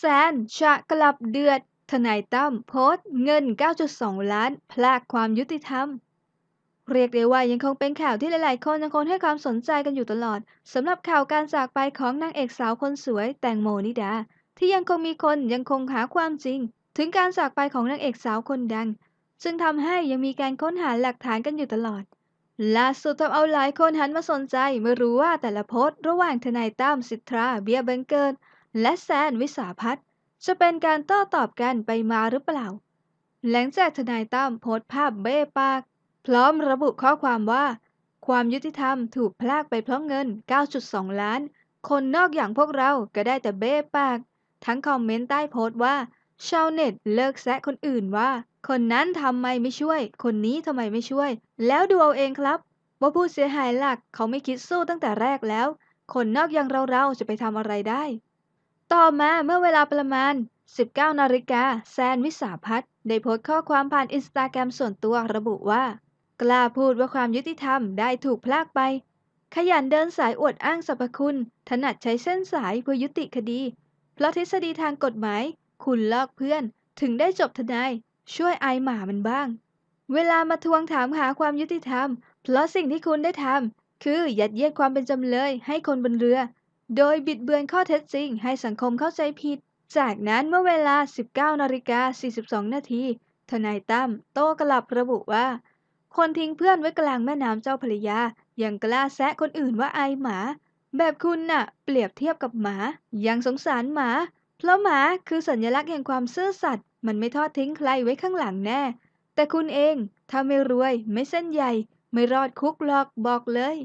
แซนชะกลับเดือด ทนายตั้มโพสต์เงิน 9.2 ล้าน พลากความยุติธรรม เรียกได้ว่ายังคงเป็นข่าวที่หลาย ๆ คนยังคงให้ความสนใจกันอยู่ตลอดสำหรับข่าวการจากไปของนางเอกสาวคนสวยแตงโมนิดา ที่ยังคงมีคนยังคงหาความจริง ถึงการจากไปของนางเอกสาวคนดัง ซึ่งทำให้ยังมีการค้นหาหลักฐานกันอยู่ตลอดล่าสุดทำเอาหลายคนหันมาสนใจเมื่อรู้ว่าแต่ละโพสต์ระหว่างทนายตั้มสิทธาเบียเบงเกิด และแซนวิสาพัฒน์จะเป็นการโต้ตอบกันไปมาหรือเปล่า หลังจากทนายตั้มโพสต์ภาพเบ้ปาก พร้อมระบุข้อความว่า ความยุติธรรมถูกพลากไปเพราะเงิน 9.2 ล้าน คนนอกอย่างพวกเราก็ได้แต่เบ้ปาก ทั้งคอมเมนต์ใต้โพสต์ว่าชาวเน็ตเลิกแซะคนอื่นว่า คนนั้นทำไมไม่ช่วย คนนี้ทำไมไม่ช่วย แล้วดูเอาเองครับว่าผู้เสียหายหลักเขาไม่คิดสู้ตั้งแต่แรกแล้ว คนนอกอย่างเราๆจะไปทำอะไรได้ ต่อมาเมื่อเวลาประมาณ 19นาฬิกาแซนวิสาพัฒน์ได้โพสต์ข้อความผ่านอินสตาแกรมส่วนตัวระบุว่า กล้าพูดว่าความยุติธรรมได้ถูกพลากไป ขยันเดินสายอวดอ้างสรรพคุณ ถนัดใช้เส้นสายเพื่อยุติคดี เพราะทฤษฎีทางกฎหมาย คุณลอกเพื่อน ถึงได้จบทนาย ช่วยไอหมามันบ้าง เวลามาทวงถามหาความยุติธรรม เพราะสิ่งที่คุณได้ทำคือยัดเยียดความเป็นจำเลยให้คนบนเรือ โดยบิดเบือนข้อเท็จจริงให้สังคมเข้าใจผิด จากนั้นเมื่อเวลา 19นาฬิกา42 นาที ทนายตั้มโต้กลับระบุว่า คนทิ้งเพื่อนไว้กลางแม่น้ำเจ้าพระยา ยังกล้าแซะคนอื่นว่าไอหมา แบบคุณน่ะ เปรียบเทียบกับหมา ยังสงสารหมา เพราะหมาคือสัญลักษณ์แห่งความซื่อสัตย์ มันไม่ทอดทิ้งใครไว้ข้างหลังแน่ แต่คุณเองถ้าไม่รวย ไม่เส้นใหญ่ ไม่รอดคุกหรอกบอกเลย